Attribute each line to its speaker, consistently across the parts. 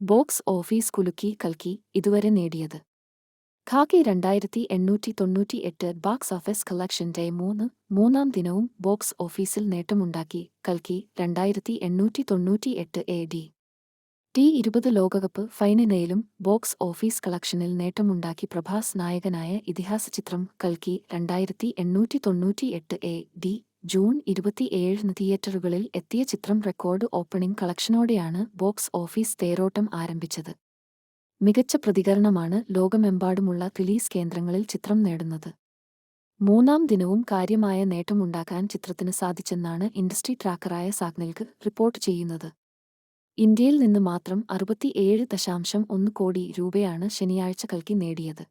Speaker 1: Box office കുലുക്കി കൽക്കി ഇതുവരെ നേടിയത്. ഖാക്കി രണ്ടായിരത്തി എണ്ണൂറ്റി തൊണ്ണൂറ്റി എട്ട് ബോക്സ് ഓഫീസ് കളക്ഷന്റെ മൂന്ന് മൂന്നാം ദിനവും ബോക്സ് ഓഫീസിൽ നേട്ടമുണ്ടാക്കി കൽക്കി രണ്ടായിരത്തി എണ്ണൂറ്റി തൊണ്ണൂറ്റി എട്ട് എ ഡി. ടി ഇരുപത് ലോകകപ്പ് ഫൈനലിലും ബോക്സ് ഓഫീസ് കളക്ഷനിൽ നേട്ടമുണ്ടാക്കി പ്രഭാസ് നായകനായ ഇതിഹാസ ചിത്രം കൽക്കി രണ്ടായിരത്തി എണ്ണൂറ്റി തൊണ്ണൂറ്റി എട്ട് എ ഡി. ജൂൺ ഇരുപത്തിയേഴിന് തിയേറ്ററുകളിൽ എത്തിയ ചിത്രം റെക്കോർഡ് ഓപ്പണിംഗ് കളക്ഷനോടെയാണ് ബോക്സ് ഓഫീസ് തേരോട്ടം ആരംഭിച്ചത്. മികച്ച പ്രതികരണമാണ് ലോകമെമ്പാടുമുള്ള റിലീസ് കേന്ദ്രങ്ങളിൽ ചിത്രം നേടുന്നത്. മൂന്നാം ദിനവും കാര്യമായ നേട്ടമുണ്ടാക്കാൻ ചിത്രത്തിന് സാധിച്ചെന്നാണ് ഇൻഡസ്ട്രി ട്രാക്കറായ സാഗ്നൽക്ക് റിപ്പോർട്ട് ചെയ്യുന്നത്. ഇന്ത്യയിൽ നിന്ന് മാത്രം അറുപത്തിയേഴ് ദശാംശം ഒന്ന് കോടി രൂപയാണ് ശനിയാഴ്ച കൽക്കി നേടിയത്.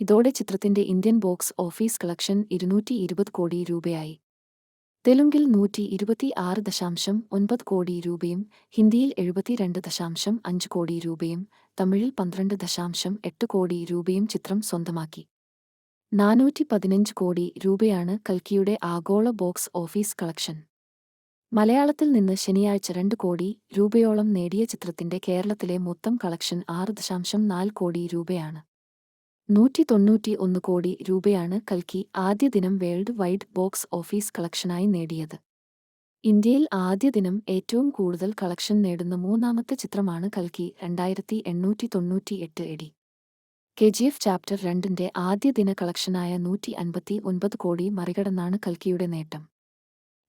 Speaker 1: ഇതോടെ ചിത്രത്തിന്റെ ഇന്ത്യൻ ബോക്സ് ഓഫീസ് കളക്ഷൻ ഇരുന്നൂറ്റി കോടി രൂപയായി. തെലുങ്കിൽ നൂറ്റി ഇരുപത്തി ആറ് ദശാംശം ഒൻപത് കോടി രൂപയും ഹിന്ദിയിൽ എഴുപത്തിരണ്ട് ദശാംശം അഞ്ച് കോടി രൂപയും തമിഴിൽ പന്ത്രണ്ട് ദശാംശം എട്ട് കോടി രൂപയും ചിത്രം സ്വന്തമാക്കി. നാനൂറ്റി പതിനഞ്ച് കോടി രൂപയാണ് കൽക്കിയുടെ ആഗോള ബോക്സ് ഓഫീസ് കളക്ഷൻ. മലയാളത്തിൽ നിന്ന് ശനിയാഴ്ച രണ്ട് കോടി രൂപയോളം നേടിയ ചിത്രത്തിന്റെ കേരളത്തിലെ മൊത്തം കളക്ഷൻ ആറ് ദശാംശം നാല് കോടി രൂപയാണ്. നൂറ്റി തൊണ്ണൂറ്റി ഒന്ന് കോടി രൂപയാണ് കൽക്കി ആദ്യ ദിനം വേൾഡ് വൈഡ് ബോക്സ് ഓഫീസ് കളക്ഷനായി നേടിയത്. ഇന്ത്യയിൽ ആദ്യ ദിനം ഏറ്റവും കൂടുതൽ കളക്ഷൻ നേടുന്ന മൂന്നാമത്തെ ചിത്രമാണ് കൽക്കി രണ്ടായിരത്തി എണ്ണൂറ്റി തൊണ്ണൂറ്റി എട്ട് എടി. കെ ജി എഫ് ചാപ്റ്റർ രണ്ടിന്റെ ആദ്യ ദിന കളക്ഷനായ നൂറ്റി അൻപത്തി ഒൻപത് കോടി മറികടന്നാണ് കൽക്കിയുടെ നേട്ടം.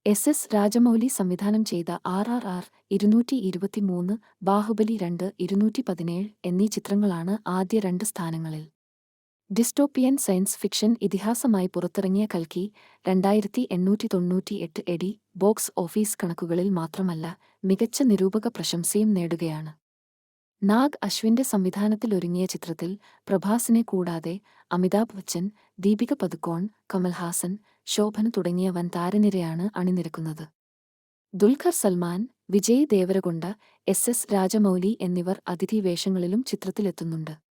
Speaker 1: എസ് എസ് രാജമൗലി സംവിധാനം ചെയ്ത ആർ ആർ ആർ ഇരുന്നൂറ്റി ഇരുപത്തിമൂന്ന് ബാഹുബലി രണ്ട് ഇരുന്നൂറ്റി പതിനേഴ് എന്നീ ചിത്രങ്ങളാണ് ആദ്യ രണ്ട് സ്ഥാനങ്ങളിൽ. ഡിസ്റ്റോപ്പിയൻ സയൻസ് ഫിക്ഷൻ ഇതിഹാസമായി പുറത്തിറങ്ങിയ കൽക്കി രണ്ടായിരത്തി എണ്ണൂറ്റി തൊണ്ണൂറ്റി എട്ട് എഡി ബോക്സ് ഓഫീസ് കണക്കുകളിൽ മാത്രമല്ല മികച്ച നിരൂപക പ്രശംസയും നേടുകയാണ്. നാഗ് അശ്വിന്റെ സംവിധാനത്തിലൊരുങ്ങിയ ചിത്രത്തിൽ പ്രഭാസിനെ കൂടാതെ അമിതാഭ് ബച്ചൻ ദീപിക പതുക്കോൺ കമൽഹാസൻ ശോഭന തുടങ്ങിയ വൻ താരനിരയാണ് അണിനിരക്കുന്നത്. ദുൽഖർ സൽമാൻ വിജയ് ദേവരകൊണ്ട എസ് എസ് രാജമൗലി എന്നിവർ അതിഥി വേഷങ്ങളിലും ചിത്രത്തിലെത്തുന്നുണ്ട്.